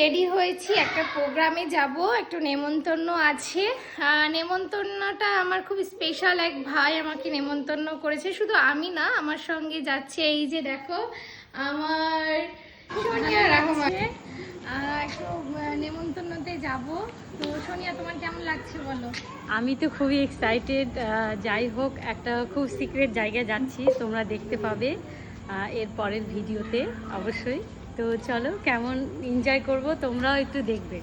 Ready হয়েছি একটা প্রোগ্রামে যাব। একটু নেমন্তন্ন আছে। নেমন্তন্নটা আমার খুব স্পেশাল এক ভাই আমাকে নেমন্তন্ন করেছে। শুধু আমি না, আমার সঙ্গে যাচ্ছে এই যে দেখো, আমার সোনিয়া রহমান একটু নেমন্তন্নতে যাব। তো সোনিয়া, তোমার কেমন লাগছে বলো? আমি তো খুবই এক্সাইটেড যাই হোক, একটা খুব সিক্রেট জায়গায় যাচ্ছি, তোমরা দেখতে পাবে এর পরের ভিডিওতে অবশ্যই। তো চলো, কেমন এনজয় করব তোমরাও একটু দেখবে।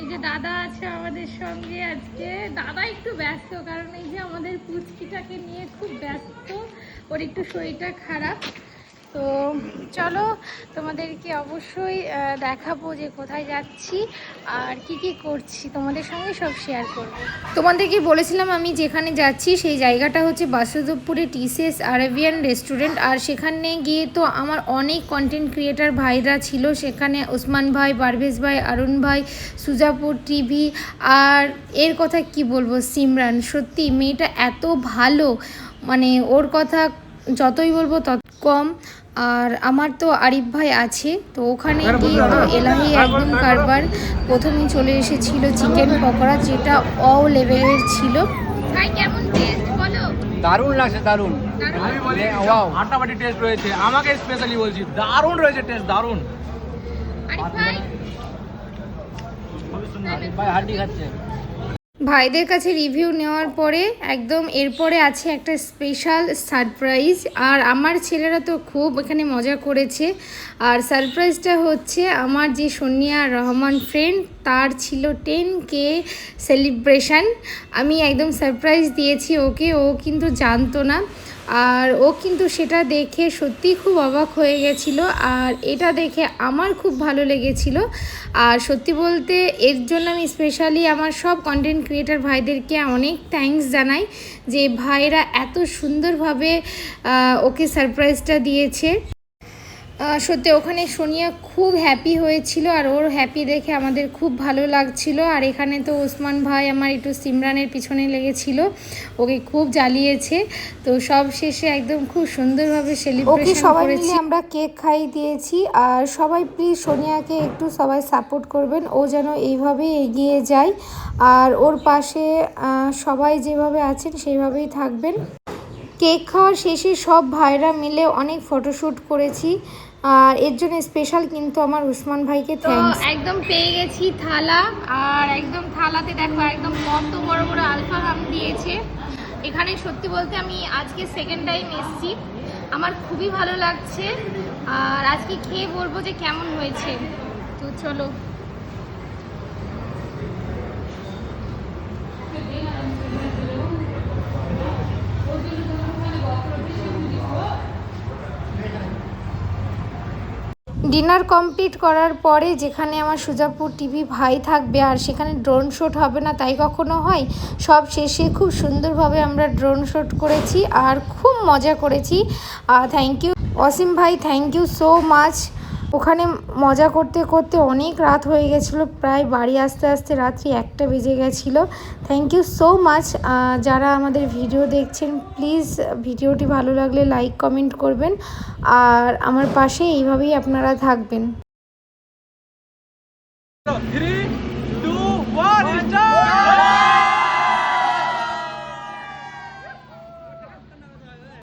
এই যে দাদা আছে আমাদের সঙ্গে আজকে। দাদা একটু ব্যস্ত, কারণ এই যে আমাদের পুচকিটাকে নিয়ে খুব ব্যস্ত, ওর একটু শরীরটা খারাপ। তো চলো তোমাদেরকে অবশ্যই দেখাবো যে কোথায় যাচ্ছি আর কি কি করছি। তোমাদের সঙ্গে সব শেয়ার করব। তোমাদেরকে বলেছিলাম আমি যেখানে যাচ্ছি, সেই জায়গাটা হচ্ছে বাসুদেবপুরে টিসিএস আরেবিয়ান রেস্টুরেন্ট আর সেখানে গিয়ে তো আমার অনেক কন্টেন্ট ক্রিয়েটার ভাইরা ছিল। সেখানে ওসমান ভাই, পারভেজ ভাই অরুণ ভাই, সুজাপুর টিভি আর এর কথা কি বলব, সিমরান। সত্যি মেয়েটা এত ভালো মানে ওর কথা যতই বলব তত কম। আর আমার তো আরিফ ভাই আছে তো ওখানে গিয়ে তো এলাহি একদম কারবার প্রথমেই চলে এসেছিল চিকেন পকোড়া যেটা অ লেভেলের ছিল। ভাই কেমন টেস্ট বলো। দারুণ লাগছে দারুণ। ওয়াও ফাটাফাটি টেস্ট রয়েছে। আমাকে স্পেশালি বলছি দারুণ রয়েছে টেস্ট দারুণ। আরিফ ভাই। ভাই হাড্ডি খাচ্ছে। ভাইদের কাছে রিভিউ নেওয়ার পরে একদম এরপরে আছে একটা স্পেশাল সারপ্রাইজ আর আমার ছেলেরা তো খুব এখানে মজা করেছে। আর সারপ্রাইজটা হচ্ছে আমার যে সোনিয়া রহমান ফ্রেন্ড তার ছিল টেন কে সেলিব্রেশন আমি একদম সারপ্রাইজ দিয়েছি ওকে, ও কিন্তু জানতো না। আর ও কিন্তু সেটা দেখে সত্যি খুব অবাক হয়ে গেছিল, আর এটা দেখে আমার খুব ভালো লেগেছিল। আর সত্যি বলতে এর জন্য আমি স্পেশালি আমার সব কন্টেন্ট ক্রিয়েটার ভাইদেরকে অনেক থ্যাংকস জানাই যে ভাইরা এত সুন্দরভাবে ওকে সারপ্রাইজটা দিয়েছে। সত্যি ওখানে সোনিয়া খুব হ্যাপি হয়েছিল আর ওর হ্যাপি দেখে আমাদের খুব ভালো লাগছিল। আর এখানে তো ওসমান ভাই আমার একটু সিমরানের পিছনে লেগেছিল ওকে খুব জ্বালিয়েছে। তো সব শেষে একদম খুব সুন্দরভাবে সেলিব্রেশন সবাই করেছি। মিলে আমরা কেক খাই দিয়েছি আর সবাই প্লিজ সোনিয়াকে একটু সবাই সাপোর্ট করবেন ও যেন এইভাবে এগিয়ে যায়। আর ওর পাশে সবাই যেভাবে আছেন সেইভাবেই থাকবেন। কেক খাওয়ার শেষে সব ভাইরা মিলে অনেক ফটোশ্যুট করেছি। আর এর জন্য স্পেশাল কিন্তু আমার উসমান ভাইকে তো একদম পেয়ে গেছি থালা আর একদম থালাতে দেখো একদম কত বড় বড় আলফা হাম দিয়েছে। এখানে সত্যি বলতে আমি আজকে সেকেন্ড টাইম এসেছি। আমার খুবই ভালো লাগছে আর আজকে খেয়ে বলব যে কেমন হয়েছে। তো চলো। ডিনার কমপ্লিট করার পরে যেখানে আমার সুজাপুর টিভি ভাই থাকবে আর সেখানে ড্রোন শ্যুট হবে না, তাই কখনো হয়? সব শেষে খুব সুন্দরভাবে আমরা ড্রোন শ্যুট করেছি আর খুব মজা করেছি। থ্যাংক ইউ অসীম ভাই থ্যাংক ইউ সো মাচ ওখানে মজা করতে করতে অনেক রাত হয়ে গেছিল, প্রায় বাড়ি আসতে আসতে রাত্রি একটা বেজে গেছিল। থ্যাংক ইউ সো মাচ যারা আমাদের ভিডিও দেখছেন প্লিজ ভিডিওটি ভালো লাগলে লাইক কমেন্ট করবেন। আর আমার পাশে এইভাবেই আপনারা থাকবেন।